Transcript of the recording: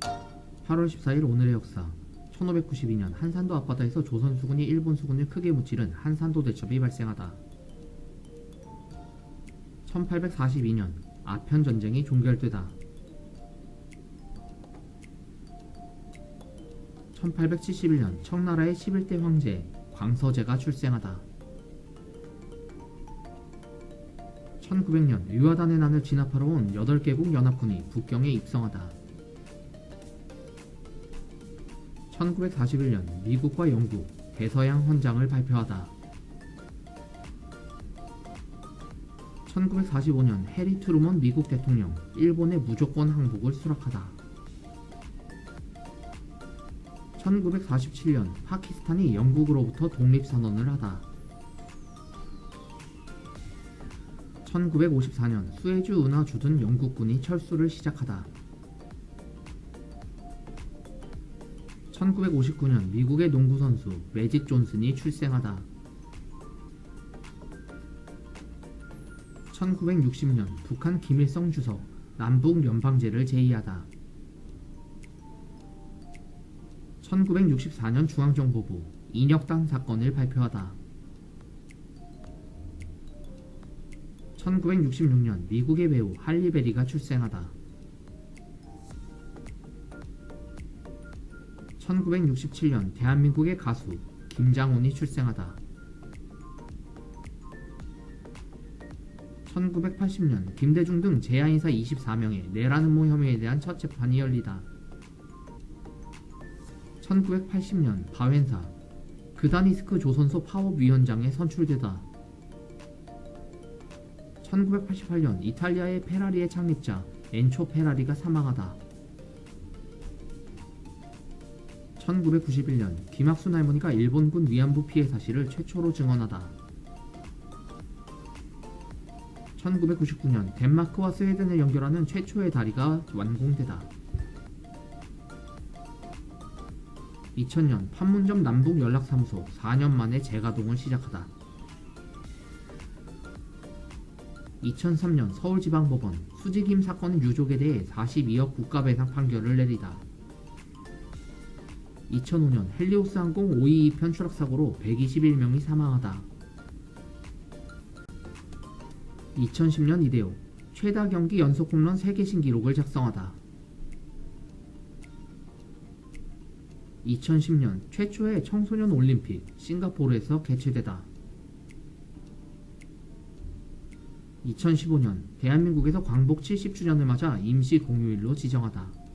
8월 14일 오늘의 역사 1592년 한산도 앞바다에서 조선 수군이 일본 수군을 크게 무찌른 한산도 대첩이 발생하다. 1842년 아편 전쟁이 종결되다. 1871년 청나라의 11대 황제 광서제가 출생하다. 1900년 유화단의 난을 진압하러 온 8개국 연합군이 북경에 입성하다. 1941년 미국과 영국 대서양 헌장을 발표하다. 1945년 해리 트루먼 미국 대통령 일본의 무조건 항복을 수락하다. 1947년 파키스탄이 영국으로부터 독립선언을 하다. 1954년 수에즈 운하 주둔 영국군이 철수를 시작하다. 1959년 미국의 농구 선수 매직 존슨이 출생하다. 1960년 북한 김일성 주석 남북 연방제를 제의하다. 1964년 중앙정보부 인혁당 사건을 발표하다. 1966년 미국의 배우 할리베리가 출생하다. 1967년 대한민국의 가수 김장훈이 출생하다. 1980년 김대중 등 제야인사 24명의 내란 음모 혐의에 대한 첫 재판이 열리다. 1980년 바웬사 그다니스크 조선소 파업위원장에 선출되다. 1988년 이탈리아의 페라리의 창립자 엔초 페라리가 사망하다. 1991년 김학순 할머니가 일본군 위안부 피해 사실을 최초로 증언하다. 1999년 덴마크와 스웨덴을 연결하는 최초의 다리가 완공되다. 2000년 판문점 남북 연락사무소 4년 만에 재가동을 시작하다. 2003년 서울지방법원 수직임 사건 유족에 대해 42억 국가배상 판결을 내리다. 2005년 헬리오스 항공 522 편 추락 사고로 121명이 사망하다. 2010년 이대호 최다 경기 연속 홈런 3개 신기록을 작성하다. 2010년 최초의 청소년 올림픽 싱가포르에서 개최되다. 2015년 대한민국에서 광복 70주년을 맞아 임시 공휴일로 지정하다.